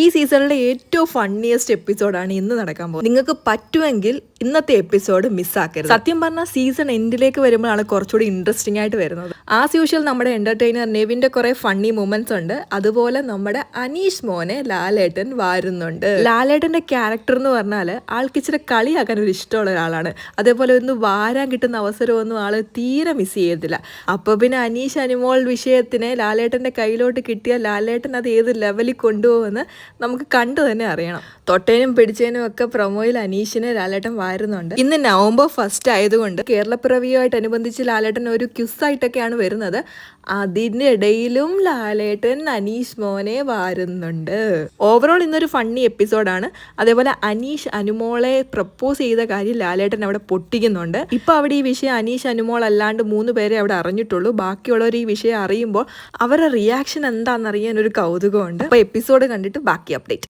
ഈ സീസണിലെ ഏറ്റവും ഫണ്ണിയസ്റ്റ് എപ്പിസോഡാണ് ഇന്ന് നടക്കാൻ പോകുന്നത്. നിങ്ങൾക്ക് പറ്റുമെങ്കിൽ ഇന്നത്തെ എപ്പിസോഡ് മിസ്സാക്കരുത് സത്യം പറഞ്ഞാൽ സീസൺ എൻഡിലേക്ക് വരുമ്പോഴാണ് കുറച്ചുകൂടി ഇൻട്രസ്റ്റിംഗ് ആയിട്ട് വരുന്നത്. ആസ് യൂഷ്വൽ നമ്മുടെ എന്റർടൈനർ നെവിന്റെ കുറേ ഫണ്ണി മൂമെന്റ്സ് ഉണ്ട്. അതുപോലെ നമ്മുടെ അനീഷ് മോനെ ലാലേട്ടൻ വാരുന്നുണ്ട്. ലാലേട്ടന്റെ ക്യാരക്ടർ എന്ന് പറഞ്ഞാൽ ആൾക്ക് ഇച്ചിരി കളിയാക്കാൻ ഒരു ഇഷ്ടമുള്ള ഒരാളാണ്. അതേപോലെ ഒന്ന് വാരാൻ കിട്ടുന്ന അവസരമൊന്നും ആൾ തീരെ മിസ് ചെയ്യത്തില്ല. അപ്പോൾ പിന്നെ അനീഷ് അനുമോൾ വിഷയത്തിനെ ലാലേട്ടന്റെ കയ്യിലോട്ട് കിട്ടിയ ലാലേട്ടൻ അത് ഏത് ലെവലിൽ കൊണ്ടുപോകുമെന്ന് നമുക്ക് കണ്ടു തന്നെ അറിയണം. തൊട്ടേനും പിടിച്ചേനും ഒക്കെ പ്രൊമോയിൽ അനീഷിനെ ലാലേട്ടൻ വാരുന്നുണ്ട് ഇന്ന് നവംബർ ഫസ്റ്റ് ആയതുകൊണ്ട് കേരളപ്പിറവിയുമായിട്ട് അനുബന്ധിച്ച് ലാലേട്ടൻ ഒരു ക്യുസായിട്ടൊക്കെയാണ് വരുന്നത്. അതിനിടയിലും ലാലേട്ടൻ അനീഷ് മോനെ വാരുന്നുണ്ട്. ഓവറോൾ ഇന്നൊരു ഫണ്ണി എപ്പിസോഡാണ് അതേപോലെ അനീഷ് അനുമോളെ പ്രപ്പോസ് ചെയ്ത കാര്യം ലാലേട്ടൻ അവിടെ പൊട്ടിക്കുന്നുണ്ട്. ഇപ്പൊ അവിടെ ഈ വിഷയം അനീഷ് അനുമോൾ അല്ലാണ്ട് മൂന്ന് പേരെ അവിടെ അറിഞ്ഞിട്ടുള്ളൂ. ബാക്കിയുള്ളവർ ഈ വിഷയം അറിയുമ്പോൾ അവരുടെ റിയാക്ഷൻ എന്താണെന്നറിയാൻ ഒരു കൗതുകമുണ്ട്. അപ്പൊ എപ്പിസോഡ് കണ്ടിട്ട് ബാക്കി അപ്ഡേറ്റ്